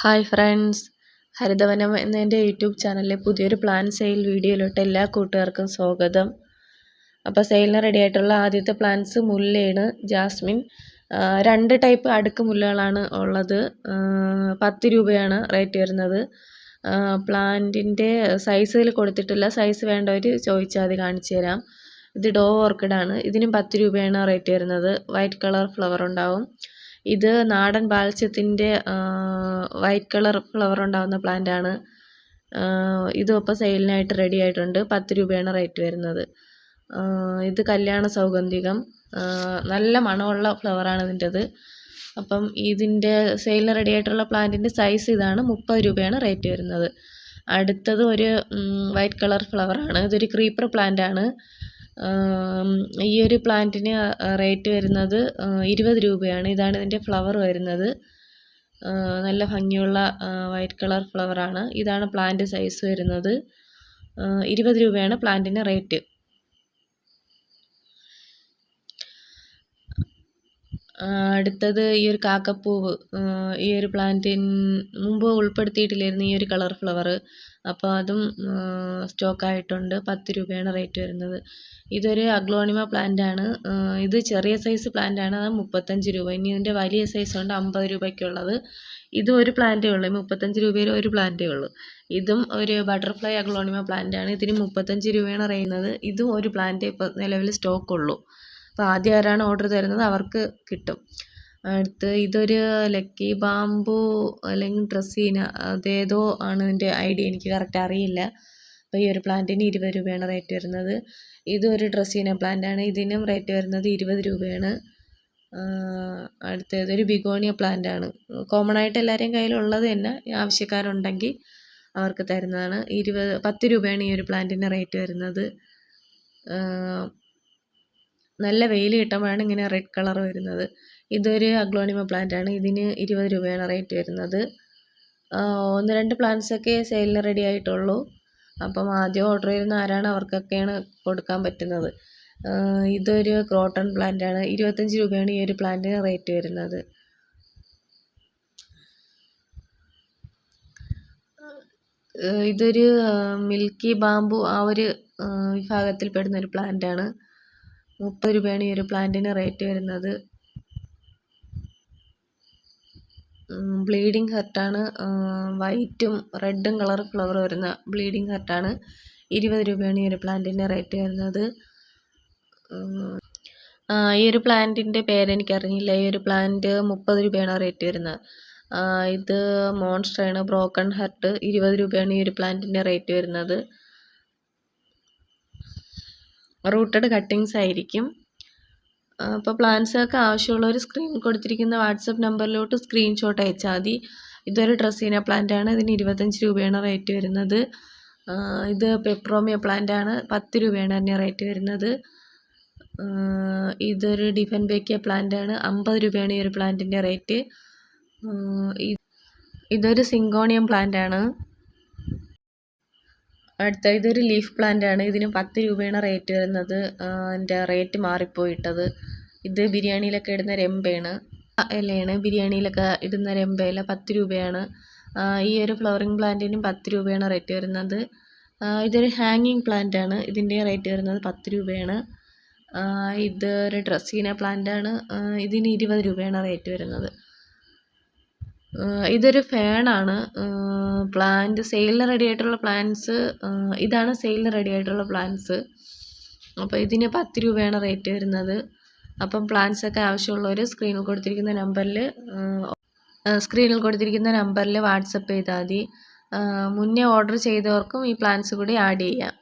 Hi friends. ഹരിതവനം എന്ന എന്റെ YouTube ചാനലിലെ പുതിയൊരു പ്ലാൻ സെയിൽ വീഡിയോയിലോട്ട് എല്ലാ കൂട്ടുകാർക്കും സ്വാഗതം. അപ്പോൾ സെയിലിന് റെഡി ആയിട്ടുള്ള ആദ്യത്തെ പ്ലാന്റ്സ് മുല്ലയാണ് ജാസ്മിൻ. രണ്ട് ടൈപ്പ് അടുക്ക് മുല്ലകളാണ് ഉള്ളത്. പത്ത് രൂപയാണ് റേറ്റ് വരുന്നത്. പ്ലാന്റിന്റെ സൈസിൽ കൊടുത്തിട്ടില്ല സൈസ് വേണ്ടവർ ചോദിച്ചാൽ അത് കാണിച്ചു തരാം. ഇത് ഡോ ഓർക്കിഡാണ് ഇതിനും പത്ത് രൂപയാണ് റേറ്റ് വരുന്നത്. വൈറ്റ് കളർ ഫ്ലവർ ഉണ്ടാവും. ഇത് നാടൻ ബാൽസ്യത്തിന്റെ വൈറ്റ് കളർ ഫ്ലവർ ഉണ്ടാകുന്ന പ്ലാന്റ് ആണ്. ഇതും ഇപ്പോൾ സെയിലിനായിട്ട് റെഡി ആയിട്ടുണ്ട്. പത്ത് രൂപയാണ് റേറ്റ് വരുന്നത്. ഇത് കല്യാണ സൗഗന്ധികം. നല്ല മണമുള്ള ഫ്ലവറാണ് ഇതിന്റെത്. അപ്പം ഇതിന്റെ സെയിലിന് റെഡി ആയിട്ടുള്ള പ്ലാന്റിന്റെ സൈസ് ഇതാണ് മുപ്പത് രൂപയാണ് റേറ്റ് വരുന്നത്. അടുത്തത് ഒരു വൈറ്റ് കളർ ഫ്ലവറാണ് ഇതൊരു ക്രീപ്പർ പ്ലാന്റ് ആണ്. ഈ ഒരു പ്ലാന്റിന് റേറ്റ് വരുന്നത് ഇരുപത് രൂപയാണ്. ഇതാണ് ഇതിന്റെ ഫ്ലവർ വരുന്നത്. നല്ല ഭംഗിയുള്ള വൈറ്റ് കളർ ഫ്ലവറാണ് ഇതാണ് പ്ലാന്റ് സൈസ് വരുന്നത്. ഇരുപത് രൂപയാണ് പ്ലാന്റിന് റേറ്റ്. അടുത്തത് ഈ ഒരു കാക്കപ്പൂവ് ഈ ഒരു പ്ലാന്റിൻ മുമ്പ് ഉൾപ്പെടുത്തിയിട്ടില്ലായിരുന്നു ഈ ഒരു കളർ ഫ്ലവർ അപ്പോൾ അതും സ്റ്റോക്കായിട്ടുണ്ട് പത്ത് രൂപയാണ് റേറ്റ് വരുന്നത്. ഇതൊരു അഗ്ലോണിമ പ്ലാന്റ് ആണ്. ഇത് ചെറിയ സൈസ് പ്ലാന്റ് ആണ്. അത് മുപ്പത്തഞ്ച് രൂപ. ഇനി ഇതിന്റെ വലിയ സൈസ് ഉണ്ട് അമ്പത് രൂപയ്ക്കുള്ളത്. ഇതും ഒരു പ്ലാന്റേ ഉള്ളൂ. മുപ്പത്തഞ്ച് രൂപയിൽ ഒരു പ്ലാന്റേ ഉള്ളൂ. ഇതും ഒരു ബട്ടർഫ്ലൈ അഗ്ലോണിമ പ്ലാന്റ് ആണ്. ഇതിന് മുപ്പത്തഞ്ച് രൂപയാണ് പറയുന്നത് ഇതും ഒരു പ്ലാന്റേ ഇപ്പോൾ നിലവിൽ സ്റ്റോക്ക് ഉള്ളൂ. അപ്പോൾ ആദ്യം ആരാണ് ഓർഡർ തരുന്നത് അവർക്ക് കിട്ടും. അടുത്ത് ഇതൊരു ലക്കി ബാമ്പു അല്ലെങ്കിൽ ഡ്രസ്സീന അതേതോ ആണ് ഇതിന്റെ ഐഡിയ എനിക്ക് കറക്റ്റ് അറിയില്ല. അപ്പോൾ ഈ ഒരു പ്ലാന്റിന് ഇരുപത് രൂപയാണ് റേറ്റ് വരുന്നത്. ഇതൊരു ഡ്രസ്സീന പ്ലാന്റ് ആണ്. ഇതിനും റേറ്റ് വരുന്നത് ഇരുപത് രൂപയാണ്. അടുത്തത് ഒരു ബിഗോണിയ പ്ലാന്റ് ആണ്. കോമൺ ആയിട്ട് എല്ലാവരെയും കയ്യിലുള്ളത് തന്നെ ആവശ്യക്കാരുണ്ടെങ്കിൽ അവർക്ക് തരുന്നതാണ്. ഇരുപത് പത്ത് രൂപയാണ് ഈ ഒരു പ്ലാന്റിന് റേറ്റ് വരുന്നത്. നല്ല വെയിൽ കിട്ടുമ്പോഴാണ് ഇങ്ങനെ റെഡ് കളർ വരുന്നത്. ഇതൊരു അഗ്ലോണിമ പ്ലാന്റ് ആണ്. ഇതിന് ഇരുപത് രൂപയാണ് റേറ്റ് വരുന്നത്. ഒന്ന് രണ്ട് പ്ലാന്റ്സൊക്കെ സെയിലിന് റെഡി ആയിട്ടുള്ളൂ. അപ്പം ആദ്യം ഓർഡർ ചെയ്യുന്ന ആരാണ് അവർക്കൊക്കെയാണ് കൊടുക്കാൻ പറ്റുന്നത്. ഇതൊരു ക്രോട്ടൺ പ്ലാന്റ് ആണ്. ഇരുപത്തഞ്ച് രൂപയാണ് ഈ ഒരു പ്ലാന്റിന് റേറ്റ് വരുന്നത്. ഇതൊരു മിൽക്കി ബാമ്പു ആ ഒരു വിഭാഗത്തിൽ പെടുന്ന ഒരു പ്ലാന്റ് ആണ്. മുപ്പത് രൂപയാണ് ഈ ഒരു പ്ലാന്റിന് റേറ്റ് വരുന്നത്. ബ്ലീഡിങ് ഹെർട്ടാണ് വൈറ്റും റെഡും കളർ ഫ്ലവർ വരുന്ന ബ്ലീഡിങ് ഹെർട്ടാണ് ഇരുപത് രൂപയാണ് ഈ ഒരു പ്ലാന്റിന് റേറ്റ് വരുന്നത്. ഈ ഒരു പ്ലാന്റിന്റെ പേരെനിക്കറിയില്ല ഈ ഒരു പ്ലാന്റ് മുപ്പത് രൂപയാണ് റേറ്റ് വരുന്നത്. ഇത് മോൺസ്റ്ററാണ്. ബ്രോക്കൺ ഹെർട്ട് ഇരുപത് രൂപയാണ് ഈ ഒരു പ്ലാന്റിന്റെ റേറ്റ് വരുന്നത്. റൂട്ടഡ് കട്ടിങ്സ് ആയിരിക്കും. അപ്പോൾ പ്ലാൻസൊക്കെ ആവശ്യമുള്ളവർ സ്ക്രീൻ കൊടുത്തിരിക്കുന്ന വാട്സപ്പ് നമ്പറിലോട്ട് സ്ക്രീൻഷോട്ട് അയച്ചാൽ മതി. ഇതൊരു ഡ്രസ്സീന പ്ലാന്റ് ആണ് ഇതിന് ഇരുപത്തഞ്ച് രൂപയാണ് റേറ്റ് വരുന്നത്. ഇത് പെപ്രോമിയ പ്ലാന്റ് ആണ് പത്ത് രൂപയാണ് അതിന് റേറ്റ് വരുന്നത്. ഇതൊരു ഡിഫൻബേക്കിയ പ്ലാന്റ് ആണ് അമ്പത് രൂപയാണ് ഈ ഒരു പ്ലാന്റിന്റെ റേറ്റ്. ഇതൊരു സിങ്കോണിയം പ്ലാന്റ് ആണ് അടുത്ത ഇതൊരു ലീഫ് പ്ലാന്റ് ആണ്. ഇതിന് പത്ത് രൂപയാണ് റേറ്റ് വരുന്നത്. അതിന്റെ റേറ്റ് മാറിപ്പോയിട്ടത്. ഇത് ബിരിയാണിയിലൊക്കെ ഇടുന്ന രമ്പയാണ്. ഇലയാണ്. ബിരിയാണിയിലൊക്കെ ഇടുന്ന രമ്പയില പത്ത് രൂപയാണ്. ഈ ഒരു ഫ്ലവറിങ് പ്ലാന്റിനും പത്ത് രൂപയാണ് റേറ്റ് വരുന്നത്. ഇതൊരു ഹാങ്ങിങ് പ്ലാന്റ് ആണ്. ഇതിന്റെ റേറ്റ് വരുന്നത് പത്ത് രൂപയാണ്. ഇതൊരു ഡ്രസ്സീന പ്ലാന്റ് ആണ്. ഇതിന് ഇരുപത് രൂപയാണ് റേറ്റ് വരുന്നത്. ഇതൊരു ഫാനാണ്. പ്ലാന്റ് സെയിലിന് റെഡി ആയിട്ടുള്ള പ്ലാന്റ്സ് ഇതാണ് സെയിലിന് റെഡി ആയിട്ടുള്ള പ്ലാന്റ്സ് അപ്പോൾ ഇതിന് പത്ത് രൂപയാണ് റേറ്റ് വരുന്നത്. അപ്പം പ്ലാന്റ്സൊക്കെ ആവശ്യമുള്ളവർ സ്ക്രീനിൽ കൊടുത്തിരിക്കുന്ന നമ്പറിൽ സ്ക്രീനിൽ കൊടുത്തിരിക്കുന്ന നമ്പറിൽ വാട്സപ്പ് ചെയ്താൽ മതി. മുന്നേ ഓർഡർ ചെയ്തവർക്കും ഈ പ്ലാന്റ്സ് കൂടി ആഡ് ചെയ്യാം.